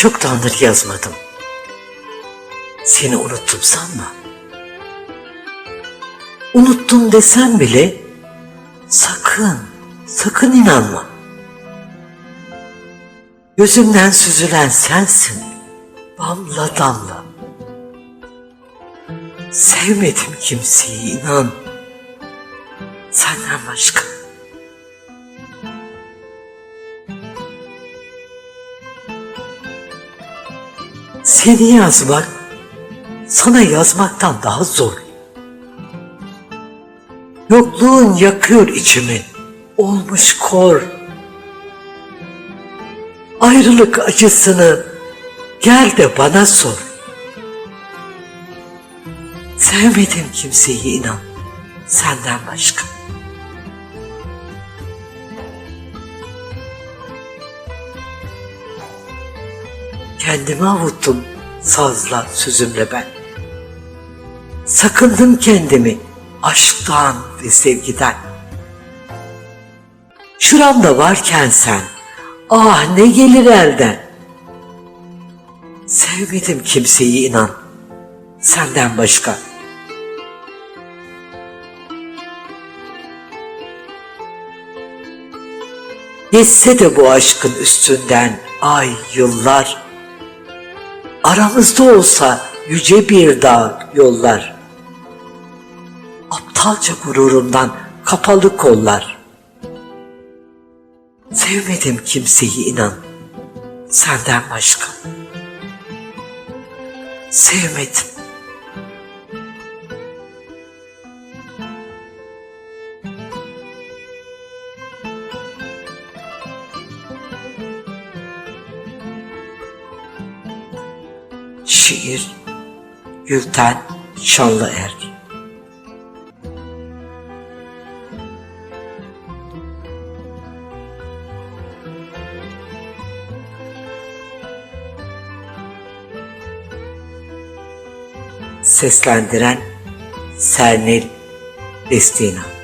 Çoktandır yazmadım. Seni unuttum sanma. Unuttum desem bile sakın, sakın inanma. Gözümden süzülen sensin, damla damla. Sevmedim kimseyi inan. Senden başka. Seni yazmak sana yazmaktan daha zor. Yokluğun yakıyor içimi, olmuş kor. Ayrılık acısını gel de bana sor. Sevmedim kimseyi inan, senden başka. Kendimi avuttum sazla, sözümle ben. Sakındım kendimi aşktan ve sevgiden. Şuramda varken sen, ah ne gelir elden. Sevmedim kimseyi inan, senden başka. Geçse de bu aşkın üstünden ay yıllar, Aramızda olsa yüce bir dağ yollar. Aptalca gururumdan kapalı kollar. Sevmedim kimseyi inan, senden başka. Sevmedim. Şiir Gülten Şanlıer Seslendiren Sernil Destina